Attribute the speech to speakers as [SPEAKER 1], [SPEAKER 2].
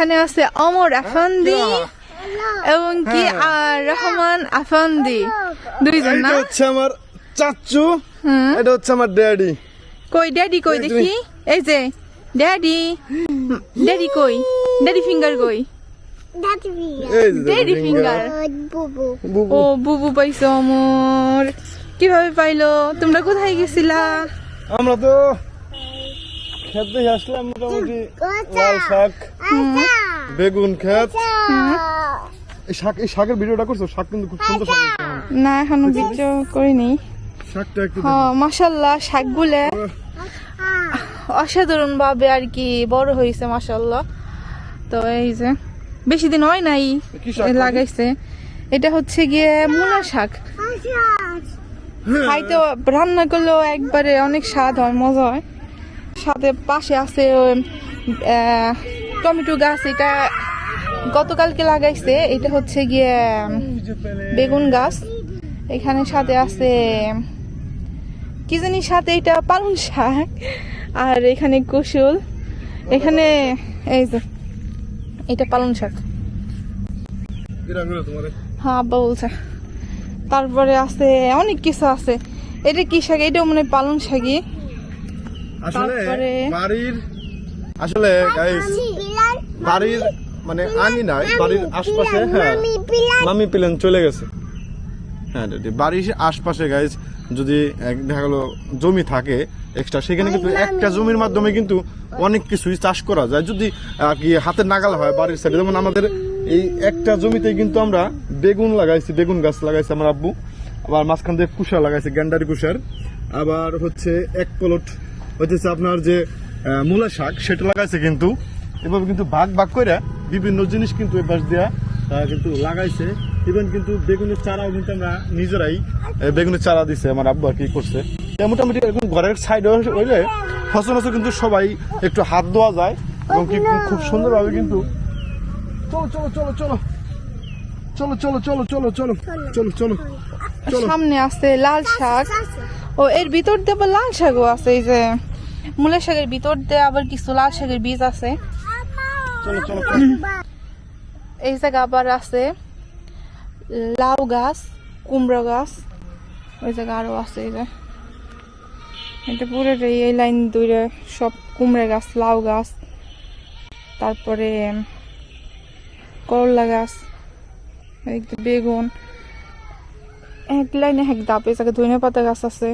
[SPEAKER 1] এখানে আছে অমর আফন্দি এবং কি আর রহমান আফন্দি। দুইজন না?
[SPEAKER 2] হচ্ছে আমার চাচ্চু
[SPEAKER 1] হুম।
[SPEAKER 2] এটা হচ্ছে আমার ড্যাডি।
[SPEAKER 1] কই ড্যাডি কই দেখি। এই যে ড্যাডি। ড্যাডি কই? ড্যাডি ফিঙ্গার কই? Daddy finger.
[SPEAKER 2] বুবু।
[SPEAKER 1] ও বুবু পাইছো অমর। কীভাবে পাইলো? তোমরা কোথায় গেছিলা?
[SPEAKER 2] আমরা তো খেতে আসলাম মোটামুটি। লাল শাক। বেগুন এই শাক এই শাকের ভিডিওটা করছ? শাক কিন্তু খুব সুন্দর শাক
[SPEAKER 1] না এখনও বিচ্ছ করিনি।
[SPEAKER 2] শাকটা একটু
[SPEAKER 1] হ্যাঁ মাসাল্লাহ শাকগুলো অসাধারণ ভাবে আর কি বড় হয়েছে মাসাল্লাহ তো এই যে বেশি দিন হয় নাই লাগাইছে। এটা হচ্ছে গিয়ে মূলা শাক। খাইতে রান্না করলেও একবারে অনেক স্বাদ হয় মজা হয়। সাথে পাশে আছে টমেটো গাছ এটা গতকালকে লাগাইছে। এটা হচ্ছে গিয়ে বেগুন গাছ। এখানে সাথে আছে কি জানি সাথে এটা পালং শাক আর এখানে কুশুল এখানে এই যে এটা পালং শাক। হ্যাঁ আব্বা বলছে। তারপরে আছে অনেক কিছু আছে। এটা কি শাক? এটাও মনে হয় পালং শাকই।
[SPEAKER 2] আসলে বাড়ির আসলে গাইস বাড়ির মানে আমি নাই বাড়ির আশপাশে হ্যাঁ মামি প্লেন চলে গেছে। হ্যাঁ দিদি বাড়ির আশপাশে গাইজ যদি এক- দেখা গেলো জমি থাকে এক্সট্রা সেখানে কিন্তু একটা জমির মাধ্যমে কিন্তু অনেক কিছুই চাষ করা যায়। যদি আহ, কি হাতের নাগাল হয় বাড়ির সাইডে যেমন আমাদের এই একটা জমিতে কিন্তু আমরা বেগুন লাগাইছি বেগুন গাছ লাগাইছি আমার আব্বু। আবার মাঝখান দিয়ে কুষা লাগাইছে গ্যান্ডারি কুষার আবার হচ্ছে এক পলট হইতেছে আপনার যে মূলা শাক সেটা লাগাইছে কিন্তু। এভাবে কিন্তু ভাগ ভাগ করে বিভিন্ন জিনিস কিন্তু এ পাশ দিয়া আহ, কিন্তু লাগাইছে। ইভেন কিন্তু বেগুনের চারাও কিন্তু আমরা নিজেরাই বেগুনের চারা দিছে আমার আব্বু আর কি করছে। মোটামুটি এরকম ঘরের সাইডে হইলে ফসল ফসল কিন্তু সবাই একটু হাত দেওয়া যায় এবং কি খুব সুন্দরভাবে কিন্তু চলো চলো চলো চলো। চলো চলো চলো চলো চলো চলো চলো
[SPEAKER 1] সামনে আছে লাল শাক। ও এর ভিতর দিয়ে লাল শাকও আছে এই যে। মূলা শাকের ভিতর দিয়ে আবার কিছু লাল শাকের বীজ আছে। এই জায়গা আবার আছে লাউ গাছ কুমড়ো গাছ ওই জায়গা আরও আছে এই যে। এটা পুরোটাই এই লাইন দূরে সব কুমড়া গাছ লাউ গাছ তারপরে করলা গাছ বেগুন। এক লাইনে এক দাপ এই জায়গায় ধনে পাতা গাছ আছে।